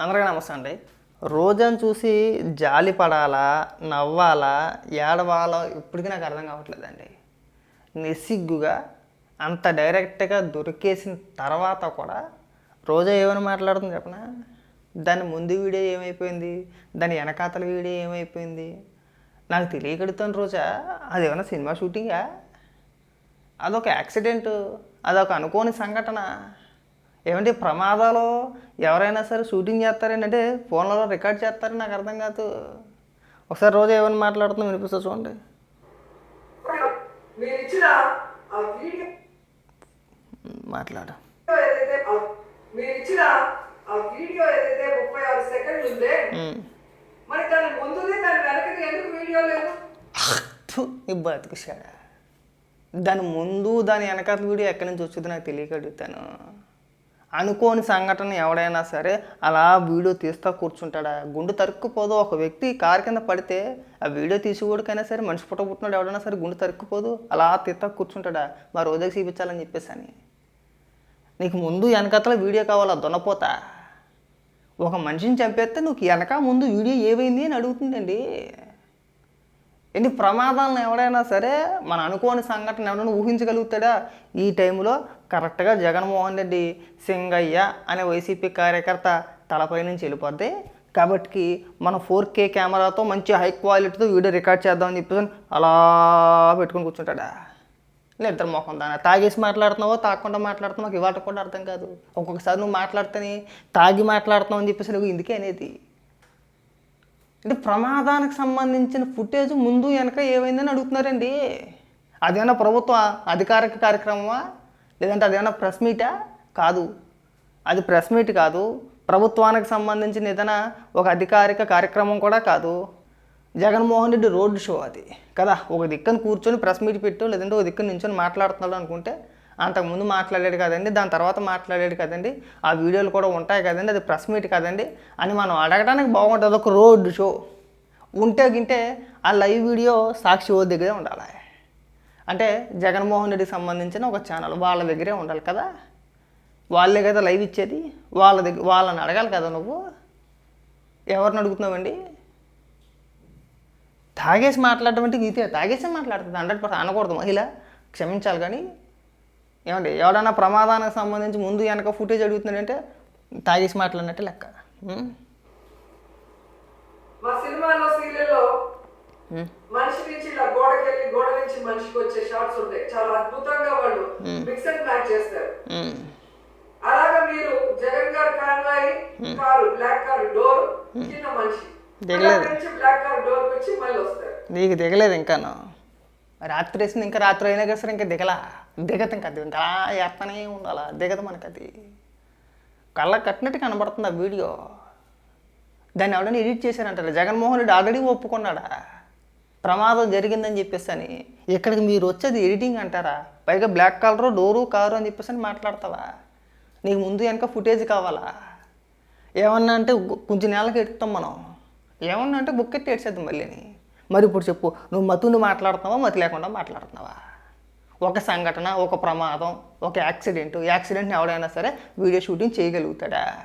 అందరికీ నమస్తే అండి. రోజాను చూసి జాలి పడాలా నవ్వాలా ఏడవాలా ఇప్పటికీ నాకు అర్థం కావట్లేదండి. నిస్సిగ్గుగా అంత డైరెక్ట్గా దొరికేసిన తర్వాత కూడా రోజా ఏమైనా మాట్లాడుతుంది చెప్పనా? దాని ముందు వీడియో ఏమైపోయింది? దాని వెనకాతల వీడియో ఏమైపోయింది? నాకు తెలియకడుతాను రోజా అది ఏమైనా సినిమా షూటింగా? అదొక యాక్సిడెంట్ అదొక అనుకోని సంఘటన. ఏమంటే ప్రమాదాలు ఎవరైనా సరే షూటింగ్ చేస్తారేంటంటే ఫోన్లలో రికార్డ్ చేస్తారని నాకు అర్థం కాదు. ఒకసారి రోజు ఏమైనా మాట్లాడుతున్నా వినిపిస్తా చూడండి. మీరు మాట్లాడు. మీరు ఇచ్చిన ఆ వీడియో ఏదైతే ముప్పై ఆరు సెకండ్లు ఉందే మరి దాని దాని ఎందుకు వీడియో లేదు బతుకుశాడా? దాని ముందు దాని వెనకాల వీడియో ఎక్కడి నుంచి వచ్చిందో నాకు తెలియక అడుగుతాను. అనుకోని సంఘటన ఎవడైనా సరే అలా వీడియో తీస్తా కూర్చుంటాడా? గుండు తరుక్కుపోదు. ఒక వ్యక్తి కారు కింద పడితే ఆ వీడియో తీసేవాడికైనా సరే మనిషి పుట్ట పుట్టినాడు ఎవడైనా సరే గుండు తరుక్కుపోదు. అలా తీస్తా కూర్చుంటాడా? మా రోజుకి చూపించాలని చెప్పేసి అని నీకు ముందు వెనకతల వీడియో కావాలా? దున్నపోతా. ఒక మనిషిని చంపేస్తే నువ్వు వెనక ముందు వీడియో ఏమైంది అని అడుగుతుందండి. ఎన్ని ప్రమాదాలను ఎవడైనా సరే మన అనుకోని సంఘటన ఎవరైనా ఊహించగలుగుతాడా? ఈ టైంలో కరెక్ట్గా జగన్మోహన్ రెడ్డి సింగయ్య అనే వైసీపీ కార్యకర్త తలపై నుంచి వెళ్ళిపోద్ది. కాబట్టి మన ఫోర్ కే కెమెరాతో మంచి హై క్వాలిటీతో వీడియో రికార్డ్ చేద్దామని చెప్పేసి అలా పెట్టుకొని కూర్చుంటాడా? నిద్ర ఇద్దరు మొఖం దాని. తాగేసి మాట్లాడుతున్నావో? తాగకుండా మాట్లాడుతున్నావు? ఇవాళ కూడా అర్థం కాదు. ఒక్కొక్కసారి నువ్వు మాట్లాడితేనే తాగి మాట్లాడుతున్నావు అని చెప్పేసి నువ్వు ఇందుకే అనేది. అంటే ప్రమాదానికి సంబంధించిన ఫుటేజ్ ముందు వెనక ఏమైందని అడుగుతున్నారండి. అదేమైనా ప్రభుత్వ అధికారిక కార్యక్రమమా? లేదంటే అదేమైనా ప్రెస్ మీటా? కాదు. అది ప్రెస్ మీట్ కాదు. ప్రభుత్వానికి సంబంధించిన ఏదైనా ఒక అధికారిక కార్యక్రమం కూడా కాదు. జగన్మోహన్ రెడ్డి రోడ్ షో అది. కదా ఒక దిక్కను కూర్చొని ప్రెస్ మీట్ పెట్టు లేదంటే ఒక దిక్కు నించొని మాట్లాడుతున్నాడు అనుకుంటే అంతకుముందు మాట్లాడాడు కదండి దాని తర్వాత మాట్లాడాడు కదండి ఆ వీడియోలు కూడా ఉంటాయి కదండి అది ప్రెస్ మీట్ కదండి అని మనం అడగడానికి బాగుంటుంది ఒక రోడ్ షో. ఉంటే గింటే ఆ లైవ్ వీడియో సాక్షి ఓ దగ్గరే ఉండాలి. అంటే జగన్మోహన్ రెడ్డికి సంబంధించిన ఒక ఛానల్ వాళ్ళ దగ్గరే ఉండాలి కదా. వాళ్ళే కదా లైవ్ ఇచ్చేది వాళ్ళ దగ్గర వాళ్ళని అడగాలి కదా నువ్వు? ఎవరిని అడుగుతున్నావండి? తాగేసి మాట్లాడటం అంటే ఇదే తాగేసి మాట్లాడుతుంది హండ్రెడ్ పర్సెంట్ అనకూడదు మహిళ క్షమించాలి కానీ ఏమండి ఎవడన్నా ప్రమాదానికి సంబంధించి ముందు వెనక ఫుటేజ్ అడుగుతున్నాడంటే తాగేసి మాట్లాడినట్టే లెక్క. ఉం? మా సినిమాలో సీరియల్లో ఉం. మనిషి నుంచి ఇలా గోడకెళ్ళి గోడ నుంచి మనిషికి వచ్చే షార్ట్స్ ఉంటాయి. చాలా అద్భుతంగా వాళ్ళు మిక్స్ అండ్ మ్యాచ్ చేస్తారు. ఉం. అలాగా మీరు జగన్ గారు convoy car black car door కింద మనిషి. దిగలేదు. అక్కడి నుంచి బ్లాక్ కార్ డోర్ వచ్చి మళ్ళీ వస్తారు. నీకు దిగలేదు ఇంకాను. రాత్రి వేసింది ఇంకా రాత్రి అయినా కదా సరే ఇంకా దిగలా. దిగతం ఇంకా అది ఇంకా అలా వేస్తూనే ఉండాలా? దిగదు మనకి అది కళ్ళ కట్టినట్టు కనబడుతుంది ఆ వీడియో. దాన్ని ఎవడని ఎడిట్ చేశారంటారు? జగన్మోహన్ రెడ్డి ఆల్రెడీ ఒప్పుకున్నాడా? ప్రమాదం జరిగిందని చెప్పేసి అని. ఇక్కడికి మీరు వచ్చేది ఎడిటింగ్ అంటారా? పైగా బ్లాక్ కలరు డోరు కారు అని చెప్పేసి అని మాట్లాడతావా? నీకు ముందు వెనక ఫుటేజ్ కావాలా? ఏమన్నా అంటే కొంచెం నెలకి ఎడుతాం మనం. ఏమన్నా అంటే బుక్ ఏడ్చేద్దాం మళ్ళీని. మరి ఇప్పుడు చెప్పు నువ్వు మతుని మాట్లాడుతున్నావా మతి లేకుండా మాట్లాడుతున్నావా? ఒక సంఘటన ఒక ప్రమాదం ఒక యాక్సిడెంట్. యాక్సిడెంట్ని ఎవడైనా సరే వీడియో షూటింగ్ చేయగలుగుతాడా?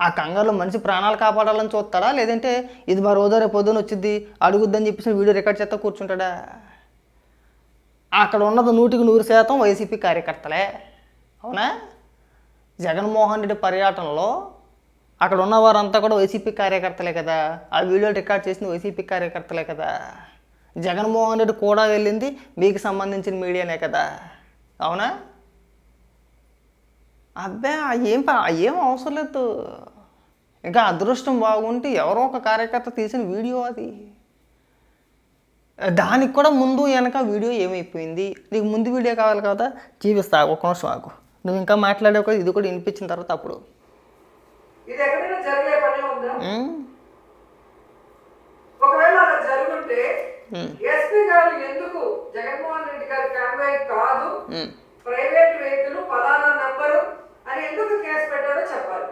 ఆ కంగారులో మనిషి ప్రాణాలు కాపాడాలని చూస్తాడా? లేదంటే ఇది మా రోజు రేపు పొద్దున వచ్చింది అడుగుద్దని చెప్పేసి వీడియో రికార్డ్ చేస్తా కూర్చుంటాడా? అక్కడ ఉన్నది నూటికి నూరు శాతం వైసీపీ కార్యకర్తలే. అవునా? జగన్మోహన్ రెడ్డి పర్యటనలో అక్కడ ఉన్న వారంతా కూడా వైసీపీ కార్యకర్తలే కదా. ఆ వీడియో రికార్డ్ చేసిన వైసీపీ కార్యకర్తలే కదా. జగన్మోహన్ రెడ్డి కూడా వెళ్ళింది మీకు సంబంధించిన మీడియానే కదా. అవునా? అబ్బే ఏం ఏం అవసరం లేదు. ఇంకా అదృష్టం బాగుంటే ఎవరో ఒక కార్యకర్త తీసిన వీడియో అది. దానికి కూడా ముందు వెనక వీడియో ఏమైపోయింది? నీకు ముందు వీడియో కావాలి కదా? చూపిస్తా ఒక నిమిషం ఆగు. నువ్వు ఇంకా మాట్లాడే కూడా ఇది కూడా వినిపించిన తర్వాత అప్పుడు. ఒకవేళ అలా జరుగుంటే ఉమ్, ఎస్పీ గారు ఎందుకు జగన్మోహన్ రెడ్డి గారి కాన్వాయ్ కాదు? ప్రైవేట్ వెహికల్ ఫలానా నంబరు అని ఎందుకు కేసు పెట్టాడో చెప్పాలి.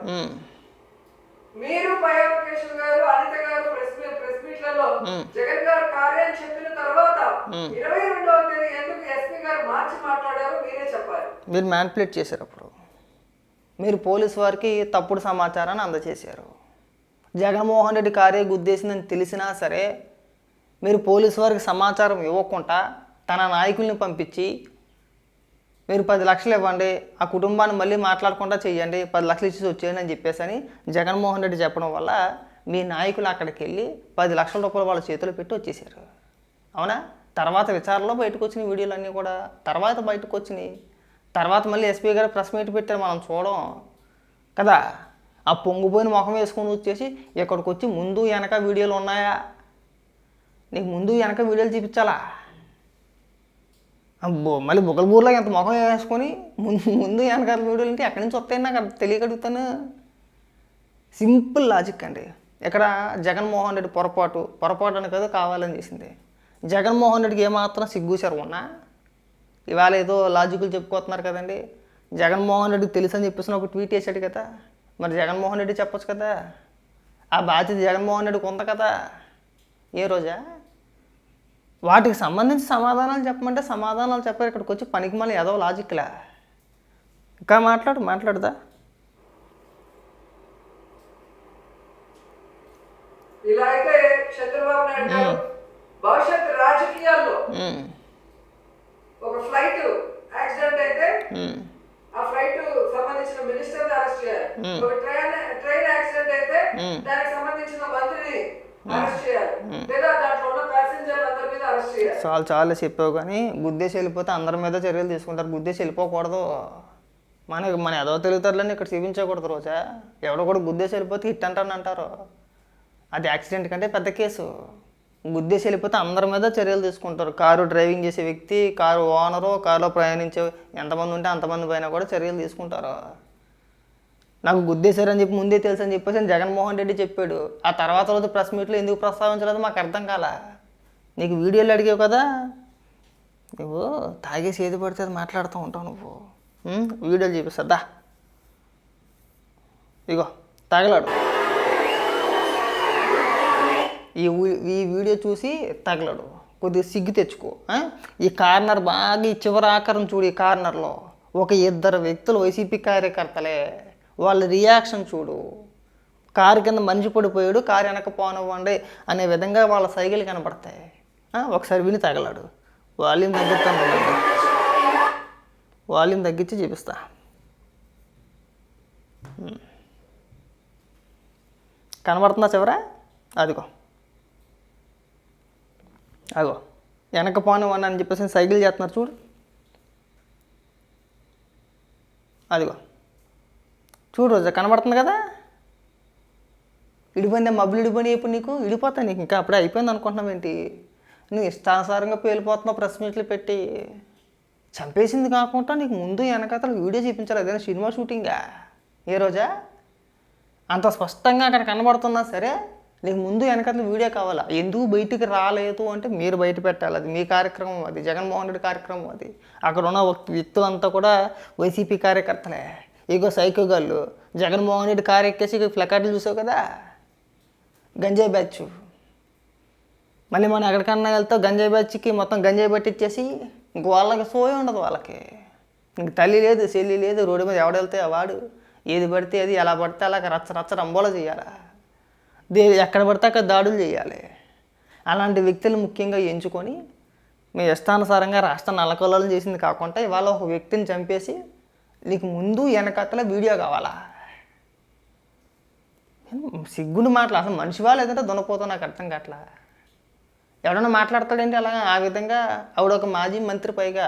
మీరు పయోకేషన్ గారు అనిత గారు ప్రెస్ మీట్ ప్రెస్ మీట్లలో జగన్ గారు కార్య చెప్పిన తర్వాత ఇరవై రెండవ తేదీ ఎందుకు ఎస్పీ గారు మార్చి మాట్లాడారో మీరే చెప్పాలి. మీరు మ్యాన్పులేట్ చేశారు అప్పుడు. మీరు పోలీసు వారికి తప్పుడు సమాచారాన్ని అందజేశారు. జగన్మోహన్ రెడ్డి కార్య గుద్దేసిందని తెలిసినా సరే మీరు పోలీసు వారికి సమాచారం ఇవ్వకుండా తన నాయకుల్ని పంపించి మీరు పది లక్షలు ఇవ్వండి ఆ కుటుంబాన్ని మళ్ళీ మాట్లాడకుండా చెయ్యండి పది లక్షలు ఇచ్చి వచ్చేయండి అని చెప్పేసి అని జగన్మోహన్ రెడ్డి చెప్పడం వల్ల మీ నాయకులు అక్కడికి వెళ్ళి పది లక్షల రూపాయలు వాళ్ళ చేతిలో పెట్టి వచ్చేసారు. అవునా? తర్వాత విచారణలో బయటకు వచ్చిన వీడియోలన్నీ కూడా తర్వాత బయటకు వచ్చినాయి. తర్వాత మళ్ళీ ఎస్పీ గారు ప్రెస్ మీట్ పెట్టారు మనం చూడం కదా. ఆ పొంగిపోయిన ముఖం వేసుకొని వచ్చేసి ఇక్కడికి వచ్చి ముందు వెనక వీడియోలు ఉన్నాయా? నీకు ముందు వెనక వీడియోలు చూపించాలా? అబ్బో మళ్ళీ బుగలబూర్లో ఎంత ముఖం వేసుకొని ముందు ముందు వెనకాల వీడియోలు అంటే ఎక్కడి నుంచి వస్తాయని నాకు తెలియగలుగుతాను సింపుల్ లాజిక్ అండి. ఇక్కడ జగన్మోహన్ రెడ్డి పొరపాటు పొరపాటు అని కదా కావాలని చేసింది. జగన్మోహన్ రెడ్డికి ఏమాత్రం సిగ్గుసారు ఉన్నా? ఇవాళ ఏదో లాజిక్లు చెప్పుకోతున్నారు కదండి. జగన్మోహన్ రెడ్డికి తెలుసు అని చెప్పేసి ఒక ట్వీట్ చేశాడు కదా. మరి జగన్మోహన్ రెడ్డి చెప్పొచ్చు కదా? ఆ బాధ్యత జగన్మోహన్ రెడ్డికి ఉంది కదా? ఏ రోజా? వాటికి సంబంధించి సమాధానాలు చెప్పమంటే సమాధానాలు చెప్పారు. ఇక్కడికి వచ్చి పనికి మళ్ళీ ఏదో లాజిక్లా ఇంకా మాట్లాడు మాట్లాడదా? ఇలా అయితే చంద్రబాబు నాయుడు గారు భవిష్యత్ రాజకీయాల్లో ఒక ఫ్లైట్ యాక్సిడెంట్ అయితే ఆ ఫ్లైట్ సంబంధించిన మినిస్టర్ అరెస్ట్ చేయాలి. ఒక ట్రైన్ ట్రైన్ యాక్సిడెంట్ అయితే దానికి సంబంధించిన మంత్రిని అరెస్ట్ చేయాలి. లేదా దాంట్లో ఉన్న ప్యాసింజర్లు అందరి మీద అరెస్ట్ చేయాలి చాలు చాలు చెప్పావు కానీ గుద్దేసి వెళ్ళిపోతే అందరి మీద చర్యలు తీసుకుంటారు. గుద్దేసి వెళ్ళిపోకూడదు. మన మన ఎదో తెలుగుతారులని ఇక్కడ చూపించకూడదు రోజా. ఎవడో కూడా గుద్దేసి వెళ్ళిపోతే హిట్ అంటాను అంటారు. అది యాక్సిడెంట్ కంటే పెద్ద కేసు. గుద్దేసి వెళ్ళిపోతే అందరి మీద చర్యలు తీసుకుంటారు. కారు డ్రైవింగ్ చేసే వ్యక్తి కారు ఓనరు కారులో ప్రయాణించే ఎంతమంది ఉంటే అంతమంది పైన కూడా చర్యలు తీసుకుంటారు. నాకు గుద్దేశారని చెప్పి ముందే తెలుసు అని చెప్పేసి జగన్మోహన్ రెడ్డి చెప్పాడు. ఆ తర్వాత రోజు ప్రెస్ మీట్లో ఎందుకు ప్రస్తావించలేదు మాకు అర్థం కాలే? నీకు వీడియోలు అడిగావు కదా? నువ్వు తాగేసి ఏది పడితే అది మాట్లాడుతూ ఉంటావు నువ్వు. వీడియోలు చూపిస్తుందా ఇగో తగలాడు. ఈ వీ- ఈ వీడియో చూసి తగలడు. కొద్దిగా సిగ్గు తెచ్చుకో ఈ కార్నర్ బాగా ఈ చివరి ఆకారం చూడు ఈ కార్నర్లో. ఒక ఇద్దరు వ్యక్తులు వైసీపీ కార్యకర్తలే. వాళ్ళ రియాక్షన్ చూడు. కారు కింద మనిషి పడిపోయాడు కారు వెనక పోనివ్వండి అనే విధంగా వాళ్ళ సైకిల్ కనపడతాయి ఒకసారి విని తగలాడు. వాల్యూమ్ తగ్గిస్తాను వాల్యూమ్ తగ్గించి చూపిస్తా. కనబడుతుందా చివరా? అదిగో. అదిగో. వెనక పోను అని చెప్పేసి సైకిల్ చేస్తున్నారు చూడు. అదిగో. చూడు రోజా కనబడుతుంది కదా? ఇడిపోయిందే? మబ్బులు ఇడిపోయినాయి ఇప్పుడు నీకు. ఇడిపోతా నీకు. ఇంకా అప్పుడే అయిపోయింది అనుకుంటున్నావు ఏంటి నువ్వు ఇష్టానుసారంగా పేలిపోతున్నావు ప్రెస్ మీట్లు పెట్టి. చంపేసింది కాకుండా నీకు ముందు వెనకాతల వీడియో చూపించాలి. ఏదైనా సినిమా షూటింగా? ఏ రోజా? అంత స్పష్టంగా అక్కడ కనబడుతున్నా సరే నీకు ముందు వెనకాతల వీడియో కావాలా? ఎందుకు బయటికి రాలేదు అంటే మీరు బయట పెట్టాలి. అది మీ కార్యక్రమం అది. జగన్మోహన్ రెడ్డి కార్యక్రమం అది. అక్కడ ఉన్న వ్యక్తులంతా కూడా వైసీపీ కార్యకర్తలే. ఇగో సైకోగాళ్ళు జగన్మోహన్ రెడ్డి కారు ఎక్కేసి చూసావు కదా? గంజాయి బ్యాచ్. మళ్ళీ మనం ఎక్కడికన్నా వెళ్తావు గంజాయి బచ్చికి మొత్తం గంజాయి పట్టిచ్చేసి ఇంక వాళ్ళకి సోయ ఉండదు వాళ్ళకి. ఇంక తల్లి లేదు చెల్లి లేదు రోడ్డు మీద ఎవడు వెళ్తే వాడు ఏది పడితే అది ఎలా పడితే అలా రచ్చ రచ్చ రంబోలో చేయాలా? దే ఎక్కడ పడితే అక్కడ దాడులు చేయాలి. అలాంటి వ్యక్తులు ముఖ్యంగా ఎంచుకొని మీ ఇష్టానుసారంగా రాష్ట్ర నలకొలలు చేసింది కాకుండా ఇవాళ ఒక వ్యక్తిని చంపేసి నీకు ముందు వెనకత్తల వీడియో కావాలా? సిగ్గుని మాటలు అసలు మనిషి వాళ్ళు ఏదంటే దునపోతా నాకు అర్థం కావట్లా? ఎవడన్నా మాట్లాడతాడంటే అలాగా ఆ విధంగా ఆవిడ ఒక మాజీ మంత్రి పైగా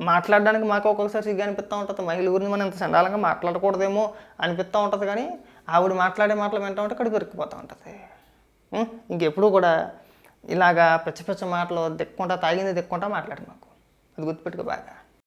మాట్లాడడానికి మాకు ఒక్కొక్కసారి సిగ్గు అనిపిస్తూ ఉంటుంది. మహిళ గురించి మనం ఇంత చండాలంగా మాట్లాడకూడదేమో అనిపిస్తూ ఉంటుంది కానీ ఆవిడ మాట్లాడే మాటలు వింటూ ఉంటే ఇక్కడ దొరికిపోతూ ఉంటుంది. ఇంకెప్పుడు కూడా ఇలాగా పిచ్చ పిచ్చ మాటలు దిక్కుంటా తాగింది దిక్కుంటా మాట్లాడు మాకు. అది గుర్తుపెట్టుకో బాగా.